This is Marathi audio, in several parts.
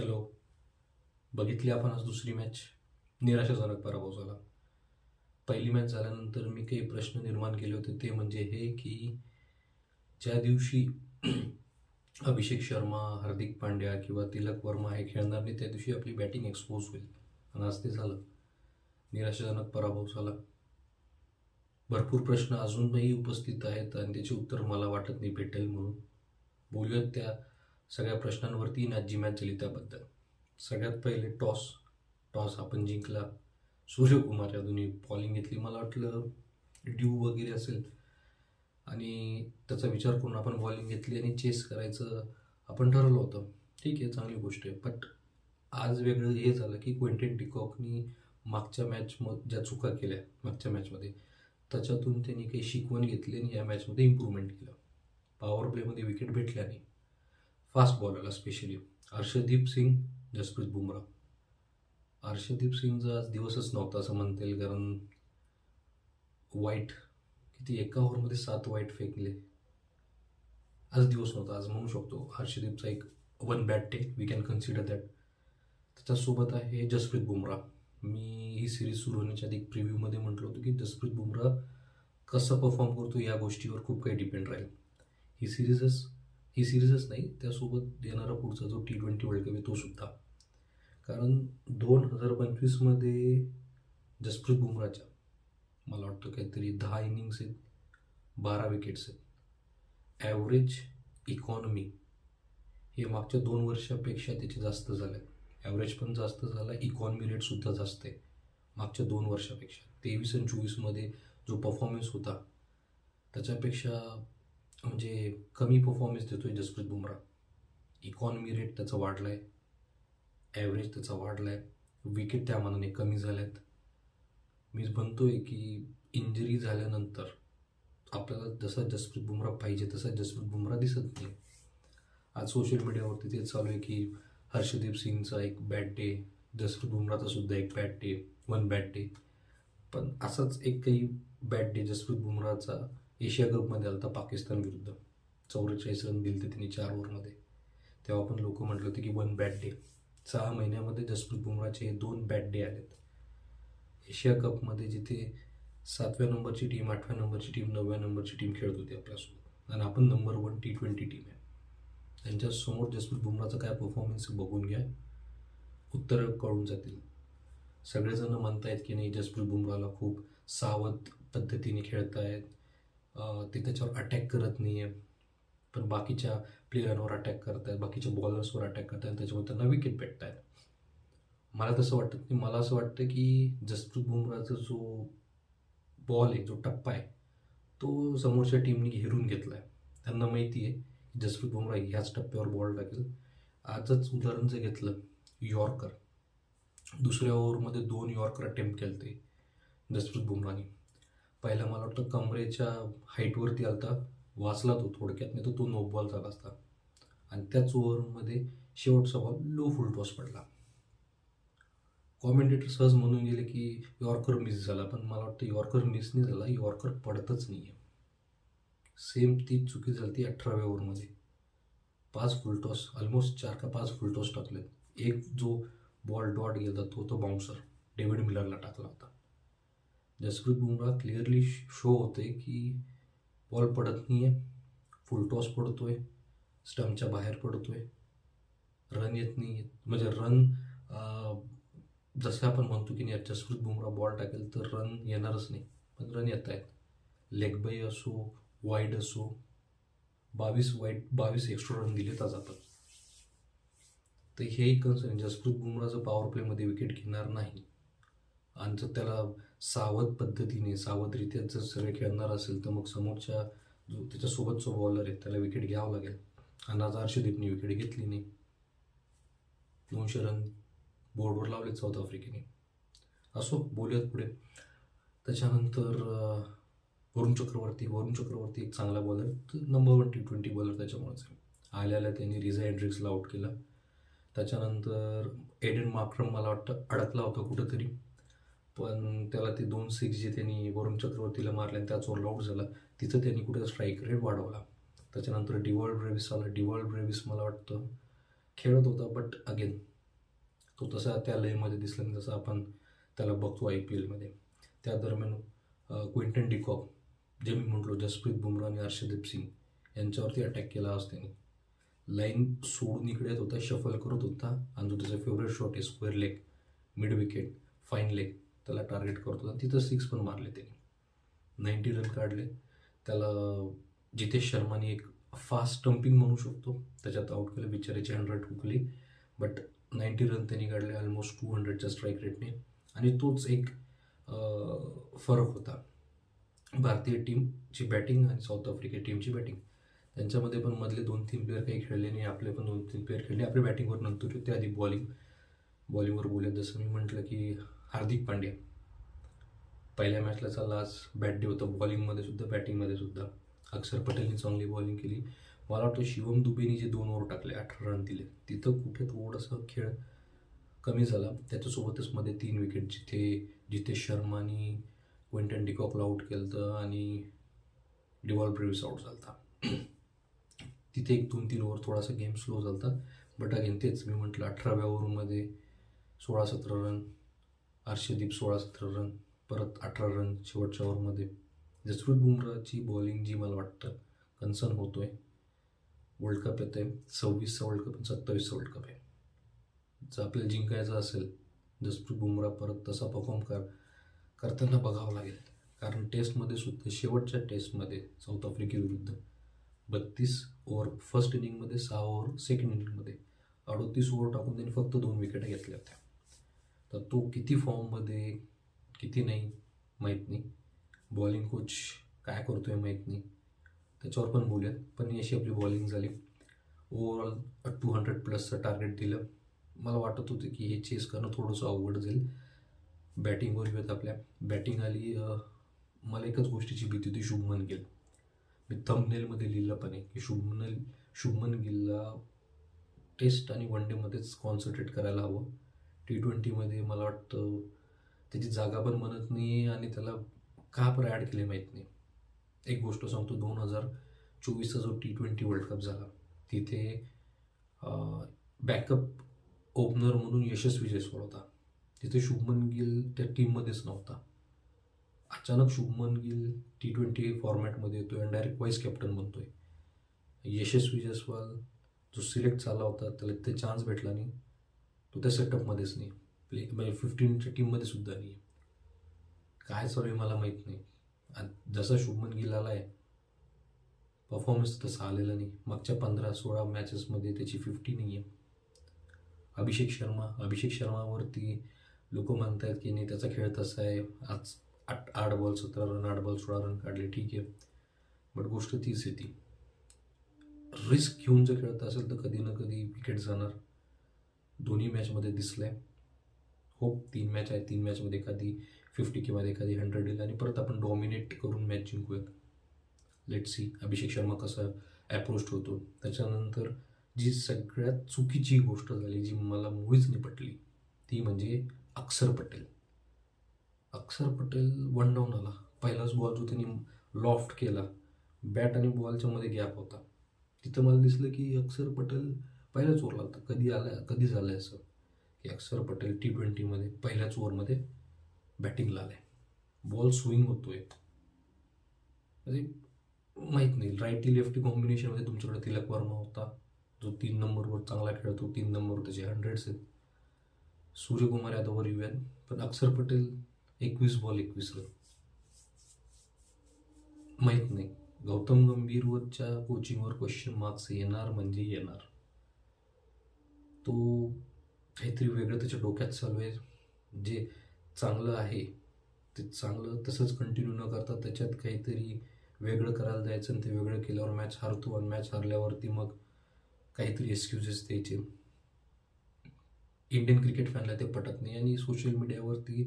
हॅलो. बघितली आपण आज दुसरी मॅच निराशाजनक पराभव झाला. पहिली मॅच झाल्यानंतर मी काही प्रश्न निर्माण केले होते. ते म्हणजे हे की ज्या दिवशी अभिषेक शर्मा हार्दिक पांड्या किंवा तिलक वर्मा हे खेळणार नाही त्या दिवशी आपली बॅटिंग एक्सपोज होईल. आणि आज ते झालं. निराशाजनक पराभव झाला. भरपूर प्रश्न अजूनही उपस्थित आहेत आणि त्याचे उत्तर मला वाटत नाही भेटेल म्हणून. बोलूयात त्या सगळ्या प्रश्नांवरती नाजी मॅच झाली त्याबद्दल. सगळ्यात पहिले टॉस. टॉस आपण जिंकला. सूर्यकुमार यादवनी बॉलिंग घेतली. मला वाटलं ड्यू वगैरे असेल. आणि त्याचा विचार करून आपण बॉलिंग घेतली आणि चेस करायचं आपण ठरवलं होतं. ठीक आहे चांगली गोष्ट आहे. बट आज वेगळं हे झालं की क्वेंटेन टिकॉकनी मागच्या मॅच म ज्या चुका केल्या मागच्या मॅचमध्ये त्याच्यातून त्यांनी काही शिकवण घेतली आणि या मॅचमध्ये इम्प्रूव्हमेंट केलं. पॉवर प्लेमध्ये विकेट भेटल्या नाही फास्ट बॉलरला स्पेशली हर्षदीप सिंग जसप्रीत बुमराह. हर्षदीप सिंगचा आज दिवसच नव्हता असं म्हणता येईल कारण वाईट किती एका ओव्हरमध्ये सात वाईट फेकले. आज दिवस नव्हता आज म्हणू शकतो हर्षदीपचा एक one bad take we can consider that त्याच्यासोबत आहे जसप्रीत बुमराह. मी ही सिरीज सुरू होण्याच्या आधी प्रिव्ह्यूमध्ये म्हटलं होतं की जसप्रीत बुमराह कसं परफॉर्म करतो या गोष्टीवर खूप काही डिपेंड राहील. ही सिरीजच ही सिरीजच नाही त्यासोबत येणारा पुढचा जो टी ट्वेंटी वर्ल्ड कप आहे तो सुद्धा. कारण दोन हजार पंचवीसमध्ये जसप्रीत बुमराच्या मला वाटतं काहीतरी दहा इनिंग्स आहेत बारा विकेट्स आहेत. ॲव्हरेज इकॉनॉमी हे मागच्या दोन वर्षापेक्षा त्याचे जास्त झालं आहे ॲव्हरेज पण जास्त झाला इकॉनॉमी रेटसुद्धा जास्त आहे मागच्या दोन वर्षापेक्षा. तेवीस आणि चोवीसमध्ये जो परफॉर्मन्स होता त्याच्यापेक्षा म्हणजे कमी परफॉर्मन्स देतो आहे जसप्रीत बुमराह. इकॉनॉमी रेट त्याचा वाढला आहे ॲव्हरेज त्याचा वाढला आहे विकेट त्या मानाने कमी झाल्या आहेत मी म्हणतो आहे की इंजरी झाल्यानंतर आपल्याला जसा जसप्रीत बुमराह पाहिजे तसा जसप्रीत बुमराह दिसत नाही. आज सोशल मीडियावरती तेच चालू आहे की हर्षदीप सिंगचा एक बॅड डे जसप्रीत बुमराचा सुद्धा एक bad day one bad day पण असाच एक काही बॅड डे जसप्रीत बुमराहचा एशिया कपमध्ये आला होता पाकिस्तान विरुद्ध. चौवेचाळीस रन दिले तिने चार ओव्हरमध्ये तेव्हा आपण लोक म्हटलं होते की वन बॅट डे सहा महिन्यामध्ये जसप्रीत बुमराचे हे दोन बॅट डे आलेत. एशिया कपमध्ये जिथे सातव्या नंबरची टीम आठव्या नंबरची टीम नवव्या नंबरची टीम खेळत होती आपल्यासोबत. आणि आपण number one T twenty team आहे. त्यांच्यासमोर जसप्रीत बुमराचा काय परफॉर्मन्स बघून घ्या. उत्तरं कळून जातील. सगळेजण म्हणतायत की नाही जसप्रीत बुमराला खूप सावध पद्धतीने खेळतायत. आहेत ते त्याच्यावर अटॅक करत नाही आहे पण बाकीच्या प्लेयरांवर अटॅक करत आहेत बाकीच्या बॉलर्सवर अटॅक करत आहेत त्याच्यामुळे त्यांना विकेट भेटत आहेत मला तसं वाटतं की मला असं वाटतं की जसप्रीत बुमराचा जो बॉल आहे जो टप्पा आहे तो समोरच्या टीमने घेरून घेतला आहे त्यांना माहिती आहे की जसप्रीत बुमरा ह्याच टप्प्यावर बॉल टाकेल. आजच उदाहरण जर घेतलं यॉर्कर. दुसऱ्या ओव्हरमध्ये दोन यॉर्कर अटेम्प्ट केले ते जसप्रीत बुमराहने. पहिला मला वाटतं कमरेच्या हाईटवरती आलता. वाचला तो थोडक्यात नाही तर तो नो बॉल झाला असता. आणि त्याच ओव्हरमध्ये शेवटचा बॉल लो फुल टॉस पडला. कॉमेंटेटर सहज म्हणून गेले की यॉर्कर मिस झाला. पण मला वाटतं यॉर्कर मिस नाही झाला यॉर्कर पडतच नाही आहे सेम ती चुकी झाली ती अठराव्या ओव्हरमध्ये. पाच फुल टॉस ऑलमोस्ट चार का पाच फुल टॉस टाकलेत. एक जो बॉल डॉट गेला तो तो बाउन्सर डेव्हिड मिलरला टाकला होता. जसप्रीत बुमराह क्लिअरली शो होते की बॉल पडत नाही आहे फुल टॉस आहे स्टम्पच्या बाहेर पडतो आहे रन येत नाही आहेत म्हणजे रन जसं आपण म्हणतो की नाही जसप्रीत बुमराह बॉल टाकेल तर रन येणारच नाही. पण रन येत आहेत. लेग बाय असो वाईड असो बावीस वाईट बावीस एक्स्ट्रा रन दिलेत आज आपण. तर हेही कन्सर्न जसप्रीत बुमराहचं पॉवर प्लेमध्ये विकेट घेणार नाही आणि जर त्याला सावध पद्धतीने सावधरित्या जर सगळे खेळणार असेल तर मग समोरच्या जो त्याच्यासोबत जो बॉलर आहे त्याला विकेट घ्यावं लागेल. आणि आज हर्षदीपने विकेट घेतली नाही. दोनशे रन बोर्डवर लावले साऊथ आफ्रिकेने असो बोलूयात पुढे. त्याच्यानंतर वरुण चक्रवर्ती वरुण चक्रवर्ती एक चांगला bowler number one T twenty bowler त्याच्यामुळेच आहे. आल्या आल्या त्यांनी रिझा एंड्रिक्सला आउट केला. त्याच्यानंतर एडन माक्रम मला वाटतं अडकला होता कुठंतरी. पण त्याला ते दोन सिक्स जे त्यांनी वरुण चक्रवर्तीला मारले आणि त्याच ओव्हरला आउट झाला तिथं त्यांनी कुठे स्ट्राईक रेट वाढवला. त्याच्यानंतर डिवॉल्ड ब्रेविस आला. डिवॉल्ड ब्रेविस मला वाटतं खेळत होता बट अगेन तो तसा त्या लयमध्ये दिसला नाही जसं आपण त्याला बघतो आय पी एलमध्ये त्या दरम्यान क्विंटन डिकॉक जे मी म्हटलो जसप्रीत बुमराह आणि हर्षदीप सिंग यांच्यावरती अटॅक केला आज त्यांनी. लाईन सोडून इकडे येत होता शफल करत होता आणि जो त्याचा फेवरेट शॉट आहे square leg mid wicket fine leg त्याला टार्गेट करत. होता तिथं सिक्स पण मारले त्यांनी. नाईन्टी रन काढले. त्याला जितेश शर्माने एक फास्ट स्टम्पिंग म्हणू शकतो. त्याच्यात आउट केलं. बिचाराची हंड्रेड हुकली. बट नाईन्टी रन त्यांनी काढले. ऑलमोस्ट टू हंड्रेडच्या स्ट्राईक रेटने आणि तोच एक फरक होता. भारतीय टीमची बॅटिंग आणि साऊथ आफ्रिका टीमची बॅटिंग त्यांच्यामध्ये पण मधले दोन तीन प्लेअर काही खेळले नाही. आपले पण दोन तीन प्लेअर खेळले. आपल्या बॅटिंगवर नंतर ते आधी बॉलिंग बॉलिंगवर बोलत जसं मी म्हटलं की हार्दिक पांड्या. पहिल्या मॅचला चालला आज बॅट डे होतं. बॉलिंगमध्ये सुद्धा बॅटिंगमध्ये सुद्धा. अक्षर पटेलने चांगली बॉलिंग केली. मला वाटतं शिवम दुबेने जे दोन ओव्हर टाकले अठरा रन दिले तिथं कुठे थोडंसं खेळ कमी झाला. त्याच्यासोबतच मध्ये तीन विकेट जिथे जिथे शर्मानी क्विंटन डिकॉकला आउट केलं होतं आणि डिवॉल ब्रेव्स आउट झाला तिथे एक दोन तीन ओव्हर थोडासा गेम स्लो झाला बट अगेन तेच मी म्हटलं अठराव्या ओव्हरमध्ये सोळा सतरा रन हर्षदीप सोळा सतरा रन परत अठरा रन शेवटच्या ओव्हरमध्ये. जसप्रीत बुमराची बॉलिंग जी मला वाटतं कन्सर्न होतोय. वर्ल्ड कप येत आहे. सव्वीसचा वर्ल्ड कप आणि सत्तावीसचा वर्ल्ड कप आहे. जर आपल्याला जिंकायचं असेल जसप्रीत बुमरा परत तसा परफॉर्म कर करताना बघावं लागेल. कारण टेस्टमध्ये सुद्धा शेवटच्या टेस्टमध्ये साऊथ आफ्रिकेविरुद्ध बत्तीस ओव्हर फर्स्ट इनिंगमध्ये सहा ओव्हर सेकंड इनिंगमध्ये अडोतीस ओव्हर टाकून त्यांनी फक्त दोन विकेट घेतल्या होत्या. तर तो किती फॉर्ममध्ये किती नाही माहीत नाही. बॉलिंग कोच काय करतो आहे माहीत नाही. त्याच्यावर पण बोलूयात. पण अशी आपली बॉलिंग झाली. ओव्हरऑल टू हंड्रेड प्लसचं टार्गेट दिलं. मला वाटत होतं की हे चेस करणं थोडंसं अवघड जाईल. बॅटिंगवर येऊयात आपल्या. बॅटिंग आली मला एकच गोष्टीची भीती होती शुभमन गिल. मी थंबनेलमध्ये लिहिलं पण आहे की शुभमन शुभमन गिलला टेस्ट आणि वन डेमध्येच कॉन्सन्ट्रेट करायला हवं. टी ट्वेंटीमध्ये मला वाटतं त्याची जागा पण म्हणत नाही आणि त्याला का बरं ॲड केले माहीत नाही. एक गोष्ट सांगतो दोन हजार चोवीसचा जो टी ट्वेंटी वर्ल्ड कप झाला तिथे बॅकअप ओपनर म्हणून यशस्वी जयस्वाल होता तिथे शुभमन गिल त्या टीममध्येच नव्हता. अचानक शुभमन गिल टी ट्वेंटी फॉर्मॅटमध्ये येतो आणि डायरेक्ट वाईस कॅप्टन बनतोय. यशस्वी जयस्वाल जो सिलेक्ट झाला होता त्याला ते चान्स भेटला नाही. तो त्या सेटअपमध्येच नाही. प्ले म्हणजे फिफ्टीनच्या टीममध्ये सुद्धा नाही. काय चालू आहे मला माहीत नाही. आणि जसा शुभमन गिल आला आहे परफॉर्मन्स तसा आलेला नाही. मागच्या पंधरा सोळा मॅचेसमध्ये त्याची फिफ्टी नाही आहे अभिषेक शर्मा अभिषेक शर्मावरती लोक म्हणतात की नाही त्याचा खेळ तसा आहे. आज आठ आठ बॉल सतरा रन आठ बॉल सोळा रन काढले ठीक आहे. बट गोष्ट तीच आहे ती. रिस्क घेऊन जर खेळत असेल तर कधी ना कधी विकेट जाणार. दोन्ही मॅचमध्ये दिसलं आहे होप तीन मॅच आहे तीन मॅचमध्ये एखादी फिफ्टी किंवा एखादी हंड्रेड येईल आणि परत आपण डॉमिनेट करून मॅच जिंकूयात. लेट सी अभिषेक शर्मा कसा ॲप्रोच होतो. त्याच्यानंतर जी सगळ्यात चुकीची गोष्ट झाली जी मला मुळीच नाही पटली ती म्हणजे अक्षर पटेल. अक्षर पटेल वन डाऊन आला. पहिलाच बॉल जो त्यांनी लॉफ्ट केला बॅट आणि बॉलच्या मध्ये गॅप होता. तिथं मला दिसलं की अक्षर पटेल पहिल्याच चोर होता. कधी आला कधी झालं आहे असं? की अक्षर पटेल टी ट्वेंटीमध्ये पहिल्याच ओव्हरमध्ये बॅटिंगला आलाय. बॉल स्विंग होतोय. म्हणजे माहीत नाही. राईटी लेफ्टी कॉम्बिनेशनमध्ये तुमच्याकडे तिलक वर्मा होता. जो तीन नंबरवर चांगला खेळतो तीन नंबरवर त्याचे हंड्रेड्स आहेत. सूर्यकुमार यादववर येऊयात. पण अक्षर पटेल एकवीस बॉल एकवीस रन माहीत नाही. गौतम गंभीरवरच्या कोचिंगवर क्वेश्चन मार्क्स येणार म्हणजे येणार. तो काहीतरी वेगळं त्याच्या डोक्यात चालू आहे. जे चांगलं आहे ते चांगलं तसंच कंटिन्यू न करता त्याच्यात काहीतरी वेगळं करायला जायचं आणि ते वेगळं केल्यावर मॅच हारतो आणि मॅच हारल्यावरती मग काहीतरी एक्सक्युजेस द्यायचे. इंडियन क्रिकेट फॅनला ते पटत नाही आणि सोशल मीडियावरती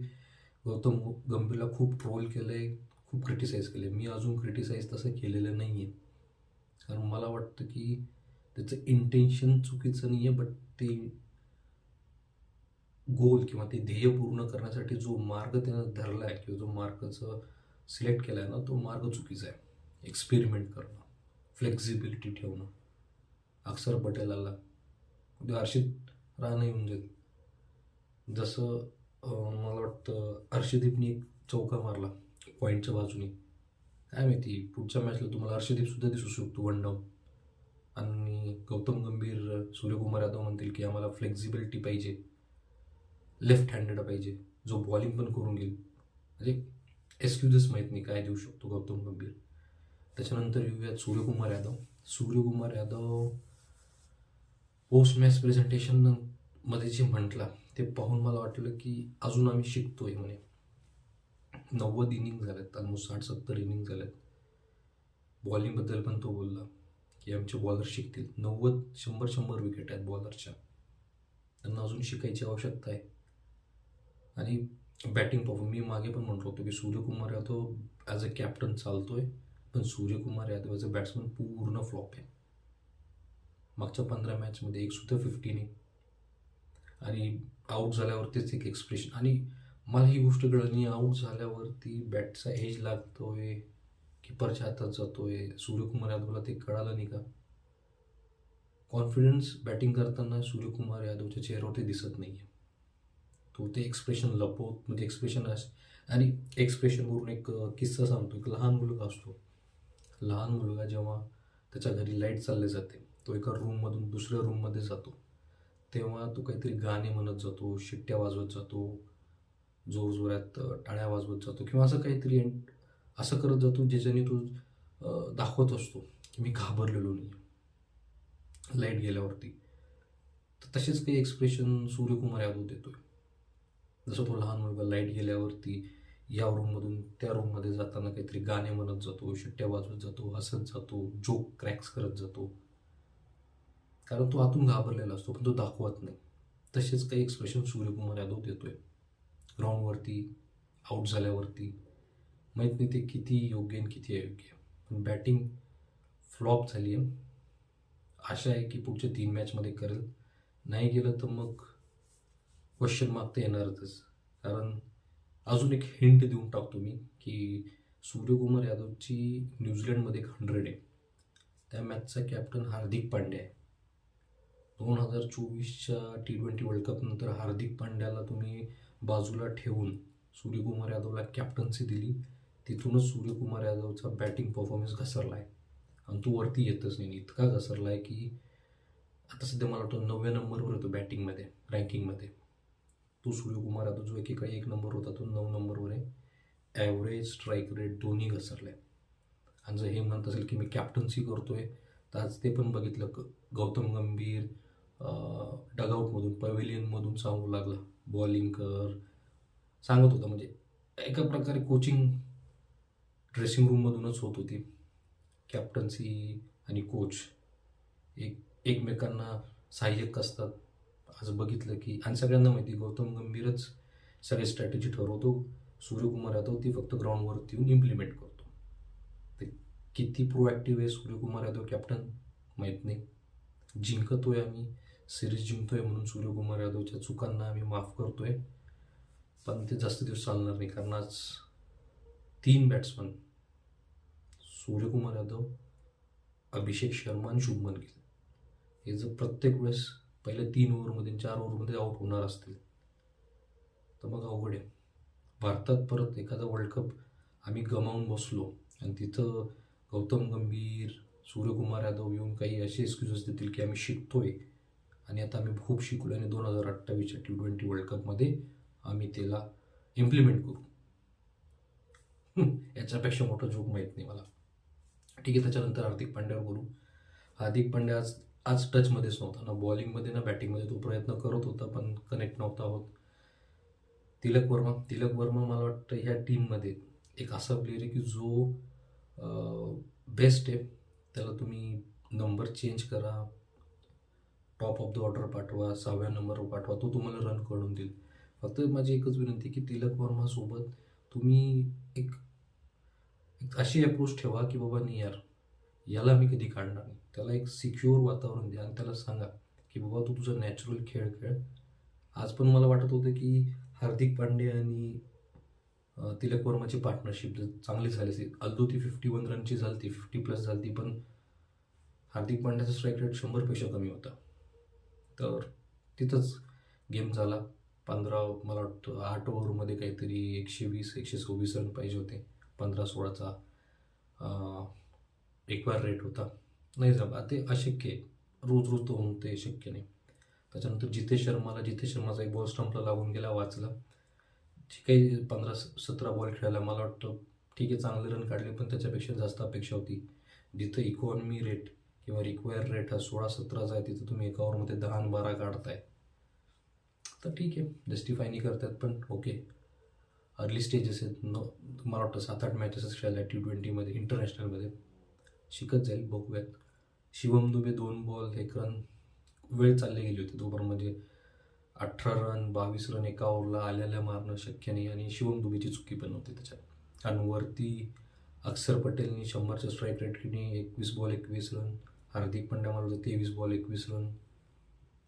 गौतम गंभीरला खूप ट्रोल केलं आहे खूप क्रिटिसाईज केलं आहे मी अजून क्रिटिसाईज तसं केलेलं नाही आहे कारण मला वाटतं की त्याचं इंटेन्शन चुकीचं नाही आहे बट ते गोल किंवा ते ध्येय पूर्ण करण्यासाठी जो मार्ग त्यानं धरला आहे किंवा जो मार्गचं सिलेक्ट केला आहे ना तो मार्ग चुकीचा आहे. एक्सपेरिमेंट करणं फ्लेक्झिबिलिटी ठेवणं. अक्षर पटेलाला उद्या हर्षित राणा येऊन जाईल. जसं मला वाटतं हर्षदीपनी एक चौका मारला पॉईंटच्या बाजूने. काय माहिती पुढच्या मॅचला तुम्हाला हर्षदीपसुद्धा दिसू शकतो वन डाऊन आणि गौतम गंभीर सूर्यकुमार यादव म्हणतील की आम्हाला फ्लेक्झिबिलिटी पाहिजे. लेफ्ट हँडेड पाहिजे. जो बॉलिंग पण करून घेईल. म्हणजे एक्सक्युजेस माहीत नाही काय देऊ शकतो गौतम गंभीर. त्याच्यानंतर येऊयात सूर्यकुमार यादव. सूर्यकुमार यादव पोस्ट मॅच प्रेझेंटेशनमध्ये जे म्हटला ते पाहून मला वाटलं की अजून आम्ही शिकतोय म्हणे. नव्वद इनिंग झाल्यात ऑलमोस्ट साठ सत्तर इनिंग झाल्यात बॉलिंगबद्दल पण तो बोलला. की आमचे बॉलर शिकतील. नव्वद शंभर शंभर विकेट आहेत बॉलरच्या त्यांना अजून शिकायची आवश्यकता आहे. आणि बॅटिंग परफॉर्म मी मागे पण म्हणतो होतो की Suryakumar Yadav as a captain चालतो आहे पण Suryakumar Yadav as a batsman पूर्ण फ्लॉप आहे. मागच्या पंधरा मॅचमध्ये एक सुद्धा फिफ्टी नाही. आणि आऊट झाल्यावरतीच एक एक्सप्रेशन आणि मला ही गोष्ट कळली आऊट झाल्यावरती बॅटचा एज आहे किपरच्या हातात जातोय. सूर्यकुमार यादवला ते कळालं नाही का? कॉन्फिडन्स बॅटिंग करताना सूर्यकुमार यादवच्या चेहऱ्यावरती दिसत नाही आहे तो ते एक्सप्रेशन लपवत म्हणजे एक्सप्रेशन अस आणि एक्सप्रेशनवरून एक किस्सा सांगतो एक लहान मुलगा असतो. लहान मुलगा जेव्हा त्याच्या घरी लाइट चालले जाते तो एका रूममधून दुसऱ्या रूममध्ये जातो. तेव्हा तो काहीतरी गाणे म्हणत जातो शिट्ट्या वाजवत जातो जोरजोरात टाळ्या वाजवत जातो किंवा असं काहीतरी एंट असं करत जातो ज्याच्याने तो दाखवत असतो की मी घाबरलेलो नाही लाइट गेल्यावरती. तर तसेच काही एक्सप्रेशन सूर्यकुमार यादव देतोय. जसं तो लहान मुलगा लाइट गेल्यावरती या रूममधून त्या रूममध्ये जाताना काहीतरी गाणे म्हणत जातो शिट्ट्या वाजवत जातो हसत जातो जोक क्रॅक्स करत जातो. कारण तो आतून घाबरलेला असतो पण तो दाखवत नाही. तसेच काही एक्सप्रेशन सूर्यकुमार यादव देतोय. ग्राउंडवरती आऊट झाल्यावरती. माहीत नाही ते किती योग्य आणि किती अयोग्य. पण बॅटिंग फ्लॉप झाली आहे. आशा आहे की पुढच्या तीन मॅचमध्ये करेल. नाही गेलं तर मग क्वेश्चन मार्क तर येणारच. कारण अजून एक हिंट देऊन टाकतो मी की सूर्यकुमार यादवची न्यूझीलंडमध्ये एक हंड्रेड आहे. त्या मॅचचा कॅप्टन हार्दिक पांड्या आहे. दोन हजार चोवीसच्या टी ट्वेंटी वर्ल्ड कपनंतर हार्दिक पांड्याला तुम्ही बाजूला ठेवून सूर्यकुमार यादवला कॅप्टन्सी दिली. तिथूनच सूर्यकुमार यादवचा बॅटिंग परफॉर्मन्स घसरला आहे आणि तो वरती येतच नाही. इतका घसरला आहे की आता सध्या मला वाटतं नवव्या नंबरवर येतो बॅटिंगमध्ये रँकिंगमध्ये तो सूर्यकुमार यादव जो एकेकाळी एक नंबर होता तो नऊ नंबरवर आहे. ॲव्हरेज स्ट्राईक रेट दोन्ही घसरले आणि जर हे म्हणत असेल की मी कॅप्टन्सी करतो आहे तर आज ते पण बघितलं. क गौतम गंभीर डगआउटमधून पवेलियनमधून सांगू लागला. बॉलिंग कर. सांगत होता. म्हणजे एका प्रकारे कोचिंग ड्रेसिंग रूममधूनच होत होती. कॅप्टन्सी आणि कोच एक एकमेकांना सहाय्यक असतात. आज बघितलं की आणि सगळ्यांना माहिती गौतम गंभीरच सगळे स्ट्रॅटेजी ठरवतो. सूर्यकुमार यादव ती फक्त ग्राउंडवरती येऊन इम्प्लिमेंट करतो. ते किती प्रोॲक्टिव्ह आहे सूर्यकुमार यादव कॅप्टन माहीत नाही. जिंकतोय आम्ही सिरीज जिंकतोय म्हणून सूर्यकुमार यादवच्या चुकांना आम्ही माफ करतोय. पण ते जास्त दिवस चालणार नाही कारण आज तीन बॅट्समन सूर्यकुमार यादव अभिषेक शर्मा आणि शुभमन गिल. हे जर प्रत्येक वेळेस पहिल्या तीन ओव्हरमध्ये चार ओव्हरमध्ये आऊट होणार असतील तर मग अवघड आहे. भारतात परत एखादा वर्ल्ड कप आम्ही गमावून बसलो आणि तिथं गौतम गंभीर सूर्यकुमार यादव येऊन काही असे एक्सक्युजेस देतील की आम्ही शिकतोय. आणि आता आम्ही खूप शिकलो आणि दोन हजार अठ्ठावीसच्या टी ट्वेंटी वर्ल्ड कपमध्ये आम्ही त्याला इम्प्लिमेंट करू. याच्यापेक्षा मोठं जोक माहीत नाही मला. ठीक आहे त्याच्यानंतर हार्दिक पांड्यावर बोलू. हार्दिक पांड्या आज आज टचमध्येच नव्हता ना. बॉलिंगमध्ये ना बॅटिंगमध्ये तो प्रयत्न करत होता पण कनेक्ट नव्हता होत. तिलक वर्मा तिलक वर्मा मला वाटतं ह्या टीममध्ये एक असा प्लेअर आहे की जो बेस्ट आहे. त्याला तुम्ही नंबर चेंज करा. टॉप ऑफ द ऑर्डर पाठवा सहाव्या नंबरवर पाठवा. तो तुम्हाला रन करून देईल. फक्त माझी एकच विनंती की तिलक वर्मासोबत तुम्ही एक एक अशी अप्रोच ठेवा की बाबा नाही यार याला मी कधी काढणार नाही. त्याला एक सिक्युअर वातावरण द्या आणि त्याला सांगा की बाबा तू तुझा नॅचरल खेळ खेळ. आज पण मला वाटत होतं की हार्दिक पांडे आणि तिलक वर्माची पार्टनरशिप चांगली झाली असेल. अल्दो ती फिफ्टी वन रनची झाली ती फिफ्टी प्लस झाली ती पण हार्दिक पांड्याचा स्ट्राईक रेट शंभरपेक्षा कमी होता. तर तिथंच गेम झाला. पंधरा मला वाटतं आठ ओव्हरमध्ये काहीतरी एकशे वीस एकशे सव्वीस रन पाहिजे होते. पंधरा सोळाचा एक्वायर रेट होता. नाही जमा ते अशक्य आहे. रोज रोज तो होऊन ते शक्य नाही. त्याच्यानंतर जितेश शर्माला जितेश शर्माचा एक बॉल स्टंपला लागून गेला वाचला. जे काही पंधरा सतरा बॉल खेळायला मला वाटतं ठीक आहे चांगले रन काढले पण त्याच्यापेक्षा जास्त अपेक्षा होती. जिथं इकॉनॉमी रेट किंवा रिक्वायर रेट हा सोळा सतराचा आहे तिथं तुम्ही एका ओव्हरमध्ये दहा आणि बारा काढताय. तर ठीक आहे. जस्टिफाय नाही करतात पण ओके अर्ली स्टेजेस आहेत. न मला वाटतं सात आठ मॅचेसच खेळायला टी ट्वेंटीमध्ये इंटरनॅशनलमध्ये शिकत जाईल बघूयात. शिवम दुबे दोन बॉल एक रन वेळ चालले गेली होती दोबर म्हणजे अठरा रन बावीस रन एका ओव्हरला आल्याला मारणं शक्य नाही आणि शिवम दुबेची चुकी पण नव्हती त्याच्यात. आणि वरती अक्षर पटेलनी शंभरच्या स्ट्राईक रेटने एकवीस बॉल एकवीस रन हार्दिक पंड्या मारलं तेवीस बॉल एकवीस रन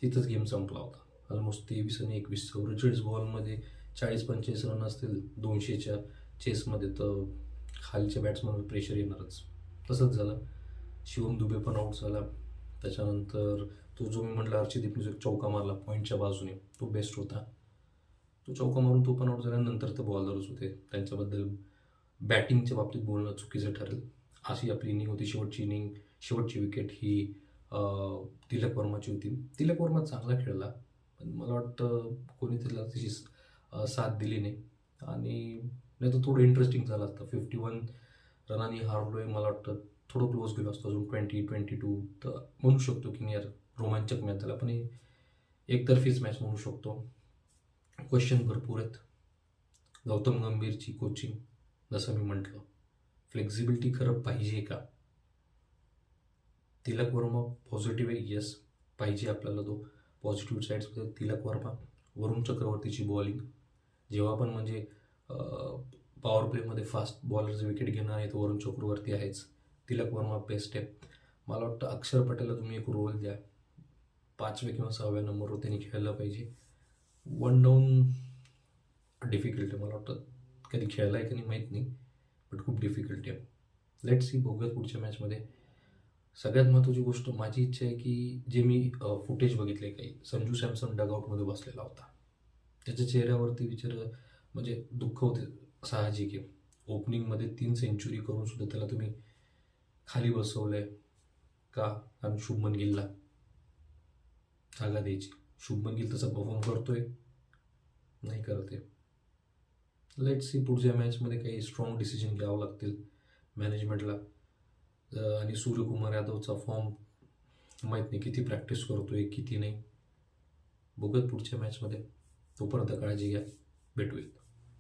तिथंच गेम संपला होता. ऑलमोस्ट तेवीस आणि एकवीस. चौवेचाळीस बॉलमध्ये चाळीस पंचेचाळीस रन असतील दोनशेच्या चेसमध्ये तर खालच्या बॅट्समनवर प्रेशर येणारच. तसंच झालं. शिवम दुबे पण आऊट झाला. त्याच्यानंतर तो जो मी म्हटलं अर्षदीपने जो एक चौका मारला पॉईंटच्या बाजूने तो बेस्ट होता. तो चौका मारून तो पण आऊट झाल्यानंतर तर बॉलरच होते. त्यांच्याबद्दल बॅटिंगच्या बाबतीत बोलणं चुकीचं ठरेल. अशी आपली इनिंग होती. शेवटची इनिंग शेवटची विकेट ही तिलक वर्माची होती. तिलक वर्मा चांगला खेळला. पण मला वाटतं कोणी त्याला त्याची साथ दिली नाही. आणि नाही तर थोडं इंटरेस्टिंग झालं असतं. फिफ्टी वन रनानी हारलो आहे मला वाटतं. थोडं क्लोज गेलो असतो अजून. ट्वेंटी ट्वेंटी टू तर म्हणू शकतो की यार रोमांचक मॅच झाला. पण एकतर्फीच मॅच म्हणू शकतो. क्वेश्चन भरपूर आहेत. गौतम गंभीरची कोचिंग जसं मी म्हटलं. फ्लेक्झिबिलिटी खरं पाहिजे का? तिलक वर्मा पॉझिटिव्ह आहे. येस पाहिजे आपल्याला तो. पॉझिटिव्ह साईड्समध्ये तिलक वर्मा वरुण चक्रवर्तीची बॉलिंग जेव्हा पण म्हणजे पॉवर प्लेमध्ये फास्ट बॉलर्स विकेट घेणार आहेत वरुण चक्रवर्ती आहेच. तिलक वर्मा बेस्ट आहे. मला वाटतं अक्षर पटेलला तुम्ही एक रोल द्या. पाचव्या किंवा सहाव्या नंबरवर त्यांनी खेळलं पाहिजे. वन डाऊन डिफिकल्ट आहे मला वाटतं. कधी खेळला आहे का नाही माहीत नाही बट खूप डिफिकल्ट आहे. लेट सी बघूयात पुढच्या मॅचमध्ये सगळ्यात महत्त्वाची गोष्ट माझी इच्छा आहे की जे मी फुटेज बघितले काही संजू सॅमसन डगआउटमध्ये बसलेला होता. त्याच्या चेहऱ्यावरती विचार म्हणजे दुःख होते साहजिक आहे. ओपनिंगमध्ये तीन सेंचुरी करून सुद्धा त्याला तुम्ही खाली बसवलं आहे का? कारण शुभमन गिलला. जागा द्यायची. शुभमन गिल तसा परफॉर्म करतोय. नाही करते लेट सी पुढच्या मॅचमध्ये काही स्ट्रॉंग डिसिजन घ्यावं लागतील. मॅनेजमेंटला आणि सूर्यकुमार यादवचा फॉर्म माहीत नाही किती प्रॅक्टिस करतोय किती नाही. बघत पुढच्या मॅचमध्ये तोपर्यंत काळजी घ्या. भेटूयात.